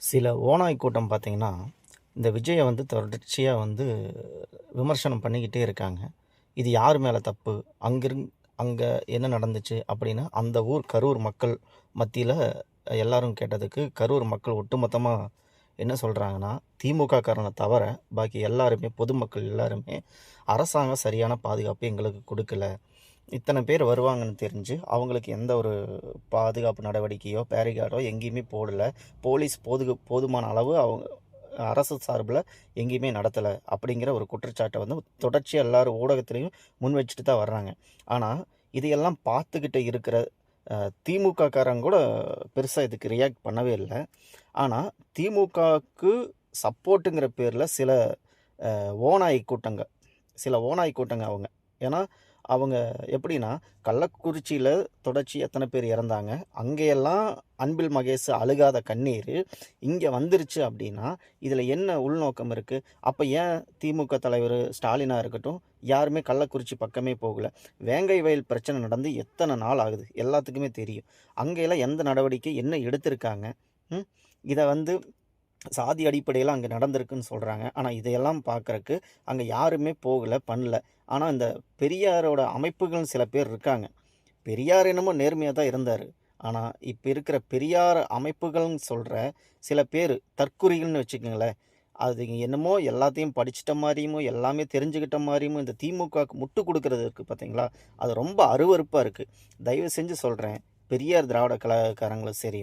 சில ஓநாய் கூட்டம் பார்த்திங்கன்னா இந்த விஜயை வந்து தொடர்ச்சியாக வந்து விமர்சனம் பண்ணிக்கிட்டே இருக்காங்க. இது யார் மேலே தப்பு? அங்கிருந் அங்கே என்ன நடந்துச்சு? அப்படின்னா அந்த ஊர் கரூர் மக்கள் மத்தியில் எல்லாரும் கேட்டதுக்கு, கரூர் மக்கள் ஒட்டுமொத்தமாக என்ன சொல்கிறாங்கன்னா திமுக காரனை தவிர பாக்கி எல்லாருமே பொதுமக்கள் எல்லாருமே, அரசாங்கம் சரியான பாதுகாப்பு எங்களுக்கு கொடுக்கல இத்தனை பேர் வருவாங்கன்னு தெரிஞ்சு, அவங்களுக்கு எந்த ஒரு பாதுகாப்பு நடவடிக்கையோ, பேரிகார்டோ எங்கேயுமே போடல. போலீஸ் போதுகு போதுமான அளவு அவங்க அரசு சார்பில் எங்கேயுமே நடத்தலை அப்படிங்கிற ஒரு குற்றச்சாட்டை வந்து தொடர்ச்சியா எல்லாரும் முன் வச்சுட்டு தான் வர்றாங்க. ஆனால் இதையெல்லாம் பார்த்துக்கிட்டு இருக்கிற திமுகக்காரங்க கூட பெருசாக இதுக்கு ரியாக்ட் பண்ணவே இல்லை ஆனால் திமுகவுக்கு சப்போர்ட்டுங்கிற பேரில் சில ஓனாய் கூட்டங்க சில ஓனாய் கூட்டங்க அவங்க. ஏன்னா, அவங்க எப்படின்னா, கள்ளக்குறிச்சியில் தொடர்ச்சி எத்தனை பேர் இறந்தாங்க. அங்கேயெல்லாம் அன்பில் மகேஷ் அழுகாத கண்ணீர் இங்கே வந்துருச்சு அப்படின்னா, இதில் என்ன உள்நோக்கம் இருக்குது அப்போ ஏன் திமுக தலைவர் ஸ்டாலினா இருக்கட்டும், யாருமே கள்ளக்குறிச்சி பக்கமே போகல. வேங்கை வயல் பிரச்சனை நடந்து எத்தனை நாள் ஆகுது? எல்லாத்துக்குமே தெரியும். அங்கேயெல்லாம் எந்த நடவடிக்கை என்ன எடுத்திருக்காங்க? இதை வந்து சாதி அடிப்படையில் அங்கே நடந்திருக்குன்னு சொல்கிறாங்க ஆனால் இதையெல்லாம் பார்க்குறக்கு அங்கே யாருமே போகலை பண்ணல. ஆனால் இந்த பெரியாரோட அமைப்புகள்னு சில பேர் இருக்காங்க. பெரியார் என்னமோ நேர்மையாக தான் இருந்தார் ஆனால் இப்போ இருக்கிற பெரியார் அமைப்புகள்னு சொல்கிற சில பேர் தற்குறிகள்னு வச்சுக்கோங்களேன் அது என்னமோ எல்லாத்தையும் படிச்சுட்ட மாதிரியுமோ எல்லாமே தெரிஞ்சுக்கிட்ட மாரியும் இந்த திமுகவுக்கு முட்டு குடுக்குறது இருக்குது பார்த்தீங்களா? அது ரொம்ப அருவறுப்பாக இருக்குது தயவு செஞ்சு சொல்கிறேன் பெரியார் திராவிட கழகக்காரங்களும் சரி,